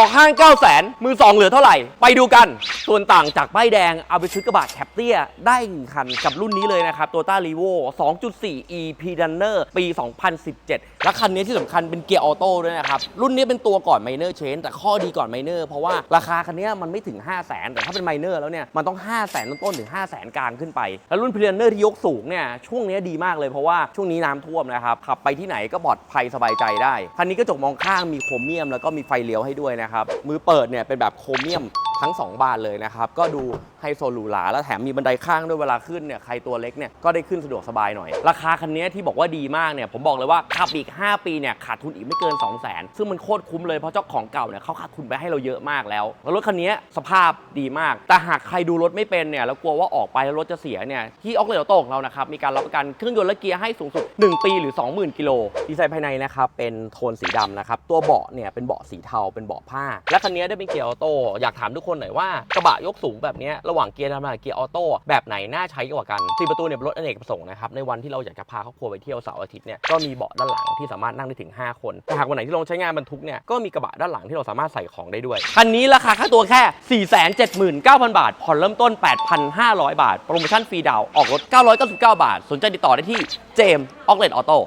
ออกห้าง 9 0 0 0 0มือ 2 เหลือเท่าไหร่ ไปดูกัน ส่วนต่างจากป้ายแดง เอาไปซื้อกระบะแคปเตียได้หนึ่งคันกับรุ่นนี้เลยนะครับ Toyota r e v o 2.4 e p d u n n e r ปี 2017 และคันนี้ที่สำคัญเป็นเกียร์ออโต้ด้วยนะครับ รุ่นนี้เป็นตัวก่อน Minor Change แต่ข้อดีก่อน Minor เพราะว่าราคาคันนี้มันไม่ถึง 5 0 0 0 0 0 แต่ถ้าเป็น Minor แล้วเนี่ยมันต้อง 5 0 0 0 0 0ต้นๆถึง 5 0 0 0 0 0 กลางขึ้นไป แล้วรุ่น p r e n e r ที่ยกสูงเนี่ยช่วงนี้ดีมากเลยเพราะว่าช่วงนี้น้ำท่วมนะครับขับไปที่ไหนก็ปลอดภัยสบายใจได้คันนี้กระจกมองข้างมีโครเมียมแล้วก็มีไฟเลี้ยวให้ด้วยนะครับมือเปิดเนี่ยเป็นแบบโครเมียม ทั้ง 2 บานเลยนะครับ ก็ดูไฮโซหรูหราแล้วแถมมีบันไดข้างด้วยเวลาขึ้นเนี่ยใครตัวเล็กเนี่ยก็ได้ขึ้นสะดวกสบายหน่อย ราคาคันนี้ที่บอกว่าดีมากเนี่ยผมบอกเลยว่าขับอีก 5 ปีเนี่ยขาดทุนอีกไม่เกิน 2 0 0 0 0 0ซึ่งมันโคตรคุ้มเลยเพราะเจ้าของเก่าเนี่ยเขาขาดทุนไปให้เราเยอะมากแล้วแล้วรถคันนี้สภาพดีมาก แต่หากใครดูรถไม่เป็นเนี่ยแล้วกลัวว่าออกไปแล้วรถจะเสียเนี่ยที่ออกเลโตของเรานะครับมีการรับประกันเครื่องยนต์และเกียร์ให้สูงสุด 1 ปีหรือ 20,000กิโลดีไซน์ภายในนะครับเป็นโทนสีดำนะครับตัวเบาะเนี่ยเป็นเบาะสีเทาเป็นเบาะผ้า และคันนี้ได้เป็นเกียร์ออโต้อยากถามทุกคนหน่อยว่ากระบะยกสูงแบบนี้ระหว่างเกียร์ธรรมดาเกียร์ออโต้แบบไหนน่าใช้กว่ากันสี่ประตูเนี่ยเป็นรถอเนกประสงค์นะครับในวันที่เราอยากจะพาครอบครัวไปเที่ยวเสาร์อาทิตย์เนี่ยก็มีเบาะด้านหลังที่สามารถนั่งได้ถึง 5 คนแต่หากวันไหนที่เราใช้งานบรรทุกเนี่ยก็มีกระบะด้านหลังที่เราสามารถใส่ของได้ด้วยคันนี้ราคาค่าตัวแค่ 479,000 บาทผ่อนเริ่มต้น 8,500 บาทโปรโมชั่นฟรีดาวน์ออกรถ 999 บาท สนใจติดต่อได้ที่เจมส์ออกเลตออโต้